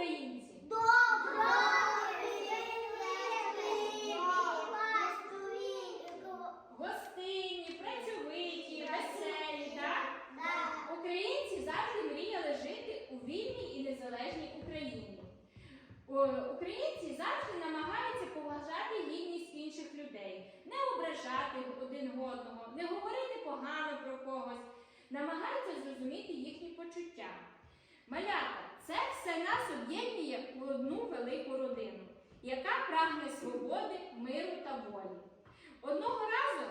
українці? Гостинні, працьовиті, веселі? Українці завжди мріяли жити у вільній і незалежній Україні. Українці завжди намагаються поважати гідність інших людей, не ображати один одного, не говорити погано про когось, намагаються зрозуміти їхні почуття. Малята, об'єднує у одну велику родину, яка прагне свободи, миру та волі. Одного разу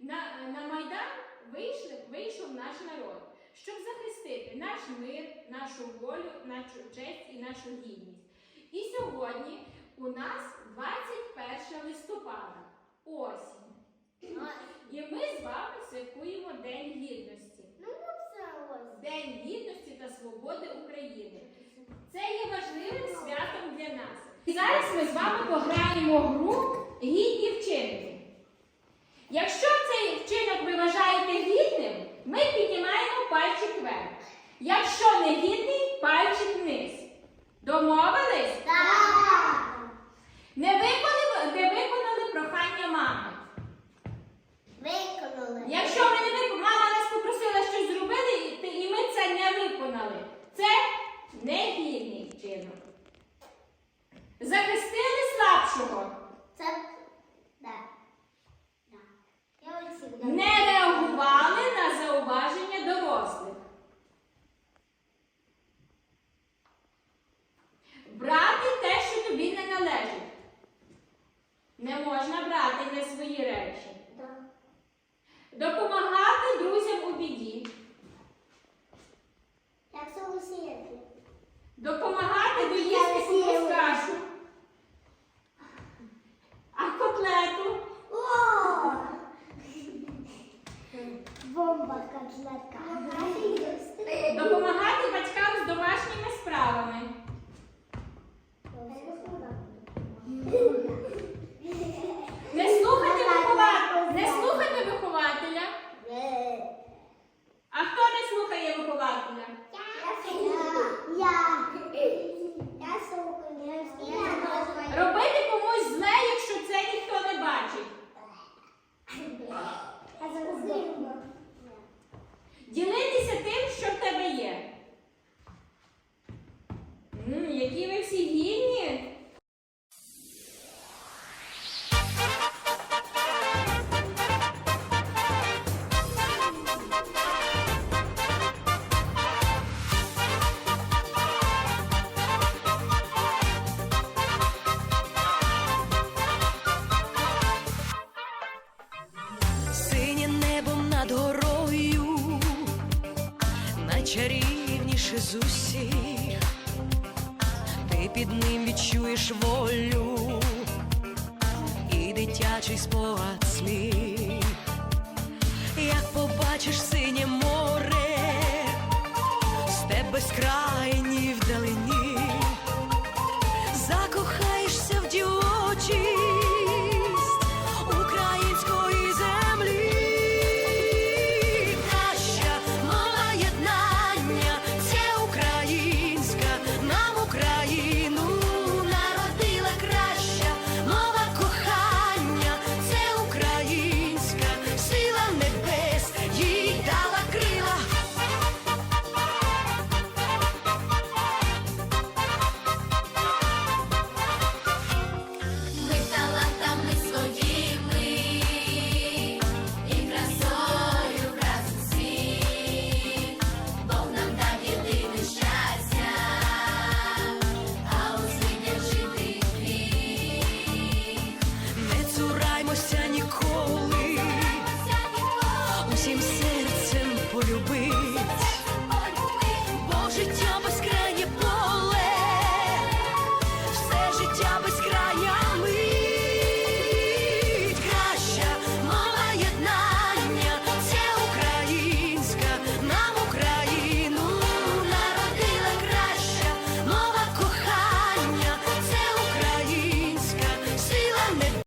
на, на Майдан вийшли, вийшов наш народ, щоб захистити наш мир, нашу волю, нашу честь і нашу гідність. І сьогодні у нас 21 листопада, осінь. І ми з вами святкуємо День гідності. День гідності та свободи України. Це зараз ми з вами пограємо гру гідні вчинки. Якщо цей вчинок ви вважаєте гідним, ми піднімаємо пальчик вверх. Якщо не гідний, пальчик вниз. Домовились? Не виконали, не Які ви всі гідні. Синє над горою, найчарівніше з усіх, під ним відчуєш волю. І дитячий спогад сміх, як побачиш синє море,